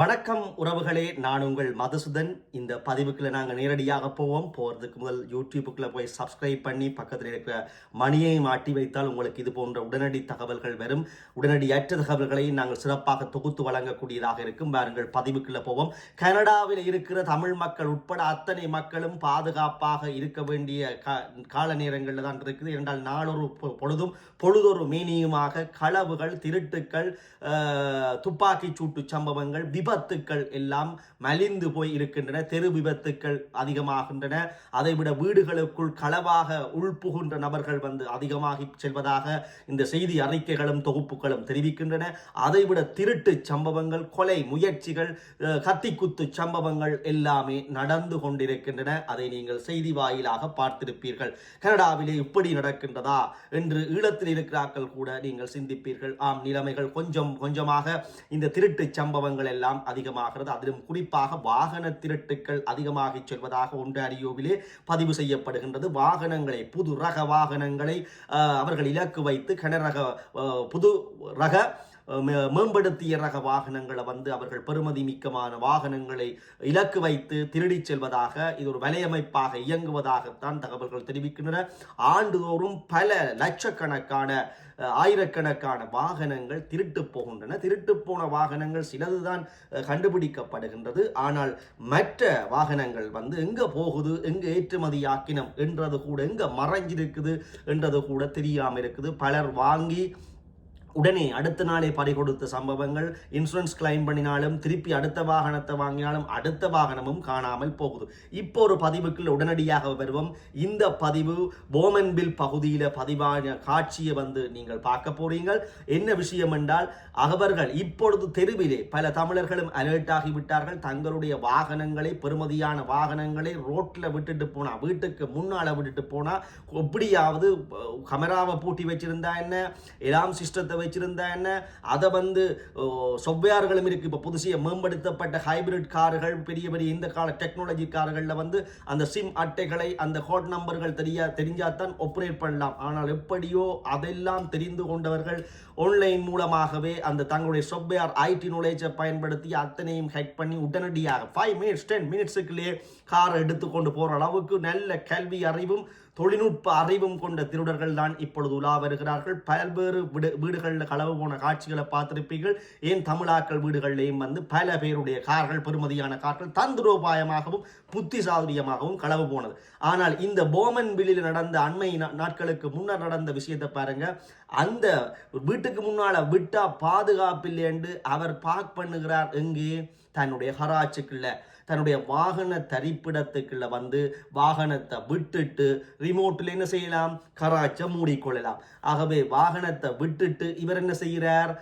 வணக்கம் உறவுகளே நான் உங்கள் மதுசுதன். இந்த பதிவுக்குள்ள நாங்கள் நேரடியாக போவோம். போகிறதுக்கு முதல் யூடியூபுக்குள்ள போய் சப்ஸ்கிரைப் பண்ணி பக்கத்தில் இருக்கிற மணியை மாட்டி வைத்தால் உங்களுக்கு இது போன்ற உடனடி தகவல்கள் வரும். உடனடியற்ற தகவல்களை நாங்கள் சிறப்பாக தொகுத்து வழங்கக்கூடியதாக இருக்கும். பாருங்கள் பதிவுக்குள்ள போவோம். கனடாவில் இருக்கிற தமிழ் மக்கள் உட்பட அத்தனை மக்களும் பாதுகாப்பாக இருக்க வேண்டிய கால நேரங்களில் தான் இருக்குது. என்றால் நாளொரு பொழுதும் பொழுதொரு மீனியுமாக களவுகள் திருட்டுக்கள் துப்பாக்கி சூட்டு சம்பவங்கள் விபத்துக்கள் எல்லாம் மலிந்து போய் இருக்கின்றன. தெரு விபத்துக்கள் அதிகமாகின்றன. அதைவிட வீடுகளுக்குள் களவாக உள்புகின்ற நபர்கள் வந்து அதிகமாகி செல்வதாக இந்த செய்தி அறிக்கைகளும் தொகுப்புகளும் தெரிவிக்கின்றன. அதைவிட திருட்டு சம்பவங்கள் கொலை முயற்சிகள் கத்திக்குத்து சம்பவங்கள் எல்லாமே நடந்து கொண்டிருக்கின்றன. அதை நீங்கள் செய்தி வாயிலாக பார்த்திருப்பீர்கள். கனடாவிலே இப்படி நடக்கின்றதா என்று ஈழத்தில் இருக்கிறார்கள் கூட நீங்கள் சிந்திப்பீர்கள். ஆம் நிலைமைகள் கொஞ்சம் கொஞ்சமாக இந்த திருட்டு சம்பவங்கள் எல்லாம் அதிகமாகிறது. அதிலும் குறிப்பாக வாகன திருட்டுக்கள் அதிகமாகி செல்வதாக ஒன்றாரியோவிலே பதிவு செய்யப்படுகின்றது. வாகனங்களை புது ரக வாகனங்களை அவர்கள் இலக்கு வைத்து கனரக புது ரக மேம்படுத்திய ரக வாகனங்களை வந்து அவர்கள் பெறுமதி மிக்கமான வாகனங்களை இலக்கு வைத்து திருடிச் செல்வதாக இது ஒரு வலையமைப்பாக இயங்குவதாகத்தான் தகவல்கள் தெரிவிக்கின்றன. ஆண்டுதோறும் பல லட்சக்கணக்கான ஆயிரக்கணக்கான வாகனங்கள் திருட்டு போகின்றன. திருட்டு போன வாகனங்கள் சிலதுதான் கண்டுபிடிக்கப்படுகின்றது. ஆனால் மற்ற வாகனங்கள் வந்து எங்க போகுது எங்க ஏற்றுமதி ஆக்கினம் என்றது கூட எங்க மறைஞ்சிருக்குது என்றது கூட தெரியாமல் இருக்குது. பலர் வாங்கி உடனே அடுத்த நாளே பறி கொடுத்த சம்பவங்கள் இன்சூரன்ஸ் கிளைம் பண்ணினாலும் திருப்பி அடுத்த வாகனத்தை வாங்கினாலும் அடுத்த வாகனமும் காணாமல் போகுது. இப்போ ஒரு பதிவுக்குள் உடனடியாக வருவோம். இந்த பதிவு போமன்பில் பகுதியில் பதிவான காட்சியை வந்து நீங்கள் பார்க்க போறீங்கள். என்ன விஷயம் என்றால் அவர்கள் இப்பொழுது தெருவிலே பல தமிழர்களும் அலர்ட் ஆகிவிட்டார்கள் தங்களுடைய வாகனங்களை பெறுமதியான வாகனங்களை ரோட்டில் விட்டுட்டு போனா வீட்டுக்கு முன்னால் விட்டுட்டு போனா எப்படியாவது கமராவை பூட்டி வச்சிருந்தா என்ன? எல்லாம் சிஸ்டத்தை வச்சிருந்தா என்ன? அதை வந்து சொவ்வையார்களும் இருக்கு. இப்போ புதுசிய மேம்படுத்தப்பட்ட ஹைபிரிட் கார்கள் பெரிய பெரிய இந்த கால டெக்னாலஜி கார்களில் வந்து அந்த சிம் அட்டைகளை அந்த கோட் நம்பர்கள் தெரியா தெரிஞ்சாதான் ஒப்பரேட் பண்ணலாம். ஆனால் எப்படியோ அதெல்லாம் தெரிந்து கொண்டவர்கள் ஆன்லைன் மூலமாகவே அந்த தங்களுடைய சொவ்வையார் ஐடி நுழைச்சை பயன்படுத்தி அத்தனையும் ஹேக் பண்ணி உடனடியாக ஃபைவ் மினிட்ஸ் டென் மினிட்ஸுக்குள்ளேயே காரை எடுத்துக்கொண்டு போகிற அளவுக்கு நல்ல கல்வி அறிவும் தொழில்நுட்ப அறிவும் கொண்ட திருடர்கள் தான் இப்பொழுது உலா வருகிறார்கள். பல்வேறு வீடு வீடுகளில் களவு போன காட்சிகளை பார்த்திருப்பீர்கள். ஏன் தமிழாக்கள் வீடுகளிலேயும் வந்து பல பேருடைய கார்கள் பெறுமதியான கார்கள் தந்திரோபாயமாகவும் புத்திசாதுரியமாகவும் களவு போனது. ஆனால் இந்த போமன் வில்லில் நடந்த அண்மை நாட்களுக்கு முன்னர் நடந்த விஷயத்தை பாருங்க. அந்த வீட்டுக்கு முன்னால் விட்டா பாதுகாப்பில்லை என்று அவர் பார்க் பண்ணுகிறார். எங்கே? தன்னுடைய ஹராச்சுக்குள்ள தன்னுடைய வாகன தரிப்பிடத்துக்குள்ள வந்து வாகனத்தை விட்டுட்டு ரிமோட்டில் என்ன செய்யலாம்? கராச்சை மூடிக்கொள்ளலாம். ஆகவே வாகனத்தை விட்டுட்டு இவர் என்ன செய்கிறார்?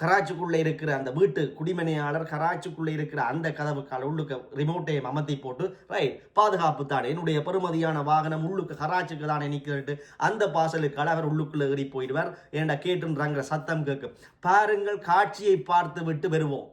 கராச்சிக்குள்ளே இருக்கிற அந்த வீட்டு குடிமனையாளர் கராச்சிக்குள்ளே இருக்கிற அந்த கதவுக்கால உள்ளுக்கு ரிமோட்டையும் அமர்த்தி போட்டு ரைட் பாதுகாப்பு தானே என்னுடைய பெருமதியான வாகனம் உள்ளுக்கு கராச்சிக்கு தானே நிற்கிறது அந்த பாசலுக்கால அவர் உள்ளுக்குள்ளே ஏறி போயிடுவார். ஏண்டா கேட்டுன்றாங்கிற சத்தம் கேட்கும். பாருங்கள் காட்சியை பார்த்து விட்டு வருவோம்.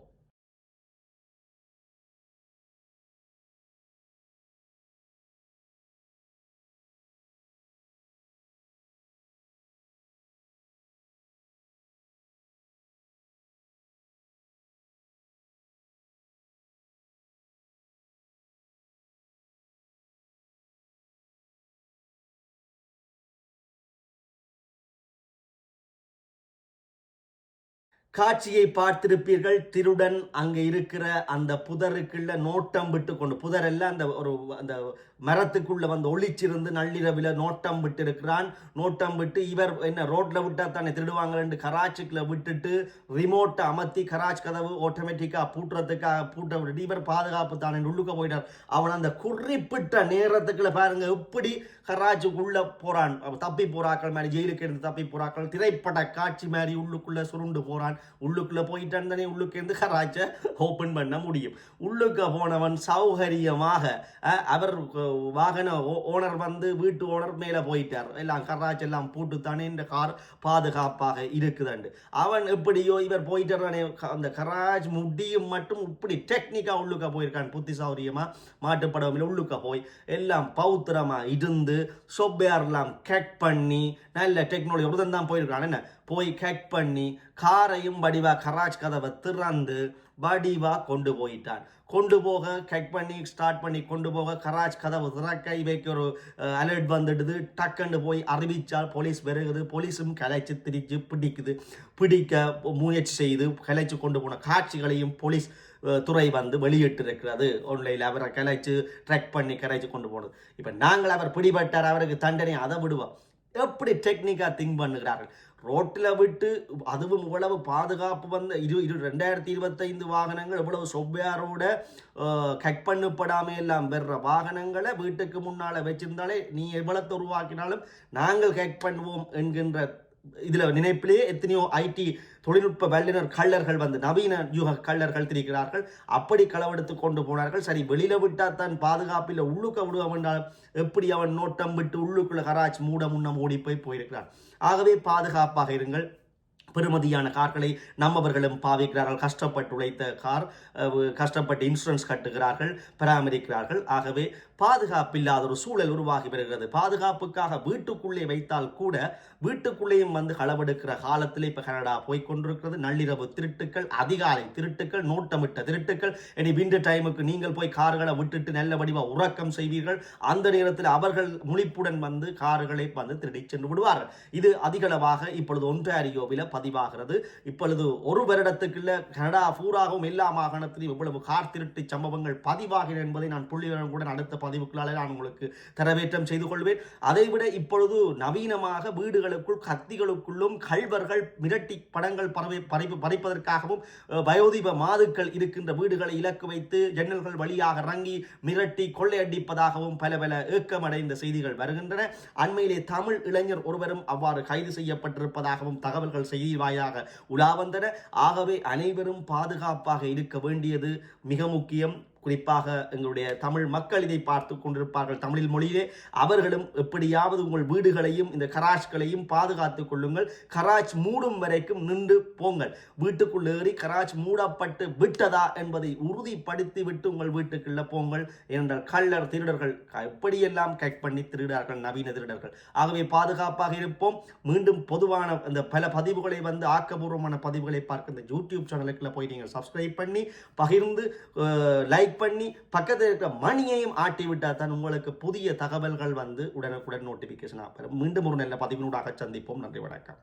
காட்சியை பார்த்திருப்பீர்கள். திருடன் அங்கே இருக்கிற அந்த புதருக்குள்ள நோட்டம் விட்டு கொண்டு புதரெல்லாம் அந்த ஒரு அந்த மரத்துக்குள்ள வந்து ஒளிச்சிருந்து நள்ளிரவில் நோட்டம் விட்டு இருக்கிறான் நோட்டம் விட்டு இவர் என்ன ரோட்டில் விட்டா தானே திருடுவாங்கன்னு கராச்சுக்குள்ள விட்டுட்டு ரிமோட்டை அமர்த்தி கராச் கதவு ஆட்டோமேட்டிக்காக பூட்டுறதுக்காக பூட்ட விட்டுட்டு இவர் பாதுகாப்பு தானே உள்ளுக்க போயிட்டார். அவன் அந்த குறிப்பிட்ட நேரத்துக்குள்ள பாருங்க எப்படி கராச்சுக்குள்ள போறான். அவன் தப்பி போறாக்கள் மாதிரி ஜெயிலுக்கு இருந்து தப்பி போறாக்கள் திரைப்பட காட்சி மாதிரி உள்ளுக்குள்ள சுருண்டு போறான். உள்ளுக்குள்ள போயிட்டான் தானே உள்ளுக்கு இருந்து கராச்சை ஓப்பன் பண்ண முடியும். உள்ளுக்க போனவன் சௌகரியமாக அவர் வாகன ஓனர் வந்து வீட்டு ஓனர் மேலே போயிட்டார். எல்லாம் கராச் எல்லாம் போட்டுத்தானே தானே இந்த கார் பாதுகாப்பாக இருக்குதாண்டு. அவன் எப்படியோ இவர் போயிட்டானே அந்த கராஜ் முடியும் மட்டும் இப்படி டெக்னிக்காக உள்ளுக்க போயிருக்கான். புத்தி சௌரியமாக மாட்டுப்படவில் உள்ளுக்க போய் எல்லாம் பௌத்திரமாக இருந்து சொப்பேர்லாம் கட் பண்ணி நல்ல டெக்னாலஜி ஒருத்தன் தான் போயிருக்கான். என்ன? போய் கட் பண்ணி காரையும் வடிவா கராஜ் கதவை திறந்து வடிவா கொண்டு போயிட்டான். கொண்டு போக கட் பண்ணி ஸ்டார்ட் பண்ணி கொண்டு போக கராஜ் கதவு திறக்க இவைக்கு ஒரு அலர்ட் வந்துடுது. டக்குன்னு போய் அறிவிச்சால் போலீஸ் வருகுது. போலீஸும் கலைச்சு திரிச்சு பிடிக்குது. பிடிக்க முயற்சி செய்து கலைச்சு கொண்டு போன காட்சிகளையும் போலீஸ் துறை வந்து வெளியிட்டிருக்கிறது. ஆன்லைனில் அவரை கலைச்சு ட்ரெக் பண்ணி கலைச்சு கொண்டு போனது. இப்போ நாங்கள் அவர் பிடிபட்டார் அவருக்கு தண்டனை அதை விடுவோம். எப்படி டெக்னிக்காக திங்க் பண்ணுகிறார்கள்? ரோட்டில் விட்டு அதுவும் இவ்வளவு பாதுகாப்பு வந்த இரு இரு ரெண்டாயிரத்தி இருபத்தைந்து வாகனங்கள் இவ்வளவு சொவ்வையாரோட கட் பண்ணப்படாம எல்லாம் பெற வாகனங்களை வீட்டுக்கு முன்னால் வச்சிருந்தாலே நீ எவ்வளத்தை உருவாக்கினாலும் நாங்கள் கட் பண்ணுவோம் என்கின்ற இதில் நினைப்பிலேயே எத்தனையோ ஐடி தொழில்நுட்ப வல்லுநர் கள்ளர்கள் வந்து நவீன யுக கள்ளர்கள் திரிக்கிறார்கள் அப்படி களவெடுத்து கொண்டு போனார்கள். சரி வெளியில விட்டால் தான் பாதுகாப்பில் உள்ளுக்க விடுவோம் என்றால் எப்படி அவன் நோட்டம் விட்டு உள்ளுக்குள்ள கராச் மூட முன்னம் ஓடி போய் போயிருக்கிறான்? ஆகவே பாதுகாப்பாக இருங்கள். பெறுமதியான கார்களை நம்மவர்களும் பாவிக்கிறார்கள். கஷ்டப்பட்டு உழைத்த கார் கஷ்டப்பட்டு இன்சூரன்ஸ் கட்டுகிறார்கள் பராமரிக்கிறார்கள். ஆகவே பாதுகாப்பில்லாத ஒரு சூழல் உருவாகி வருகிறது. பாதுகாப்புக்காக வீட்டுக்குள்ளே வைத்தால் கூட வீட்டுக்குள்ளேயும் வந்து களவெடுக்கிற காலத்தில் இப்போ கனடா போய் கொண்டிருக்கிறது. நள்ளிரவு திருட்டுக்கள் அதிகாலை திருட்டுக்கள் நோட்டமிட்ட திருட்டுக்கள். இனி விண்டு டைமுக்கு நீங்கள் போய் கார்களை விட்டுட்டு நல்ல வடிவாக உறக்கம் செய்வீர்கள். அந்த நேரத்தில் அவர்கள் முழிப்புடன் வந்து கார்களை வந்து திருடி சென்று விடுவார்கள். இது அதிகளவாக இப்பொழுது ஒன்றாரியோவில் பதிவாகிறது. இப்பொழுது ஒரு வருடத்துக்குள்ள கனடா பூராகவும் எல்லா மாகாணத்திலும் இவ்வளவு கார் திருட்டு சம்பவங்கள் பதிவாகின என்பதை நான் புள்ளிவிவரங்களுடன் அடுத்த பதிவுகளாலே நான் உங்களுக்கு தரவேற்றம் செய்து கொள்வேன். அதைவிட இப்பொழுது நவீனமாக வீடுகளுக்குள் கத்திகளுக்குள்ளும் கல்வர்கள் மிரட்டி படங்கள் பரவி பறிப்பு பறிப்பதற்காகவும் அஹ், வயோதிப மாதுக்கள் இருக்கின்ற வீடுகளை இலக்கு வைத்து ஜன்னல்கள் வழியாக இறங்கி மிரட்டி கொள்ளையடிப்பதாகவும் பல பல ஏக்கமடைந்த செய்திகள் வருகின்றன. அண்மையிலே தமிழ் இளைஞர் ஒருவரும் அவ்வாறு கைது செய்யப்பட்டிருப்பதாகவும் தகவல்கள் செய்தி வாயாக உலா வந்தன ஆகவே அனைவரும் பாதுகாப்பாக இருக்க வேண்டியது மிக முக்கியம். குறிப்பாக எங்களுடைய தமிழ் மக்கள் இதை பார்த்து கொண்டிருப்பார்கள். தமிழில் மொழியிலே அவர்களும் எப்படியாவது உங்கள் வீடுகளையும் இந்த கராஜ்களையும் பாதுகாத்துக் கொள்ளுங்கள். கராஜ் மூடும் வரைக்கும் நின்று போங்கள். வீட்டுக்குள் ஏறி கராச் மூடப்பட்டு விட்டதா என்பதை உறுதிப்படுத்தி விட்டு உங்கள் வீட்டுக்குள்ள போங்கள் என்றால் கள்ளர் திருடர்கள் க- எப்படியெல்லாம் கட் பண்ணி திருடார்கள் நவீன திருடர்கள்? ஆகவே பாதுகாப்பாக இருப்போம். மீண்டும் பொதுவான இந்த பல பதிவுகளை வந்து ஆக்கபூர்வமான பதிவுகளை பார்க்க இந்த யூடியூப் சேனலுக்குள்ள போய் நீங்கள் சப்ஸ்கிரைப் பண்ணி பகிர்ந்து லைக் லைக் பண்ணி பக்கத்தில் இருக்கிற மணியையும் ஆட்டி விட்டால் தான் உங்களுக்கு புதிய தகவல்கள் வந்து உடனுக்குடன் நோட்டிஃபிகேஷன் ஆகும் மீண்டும் ஒரு நல்ல பதிவினூடாக சந்திப்போம். நன்றி வணக்கம்.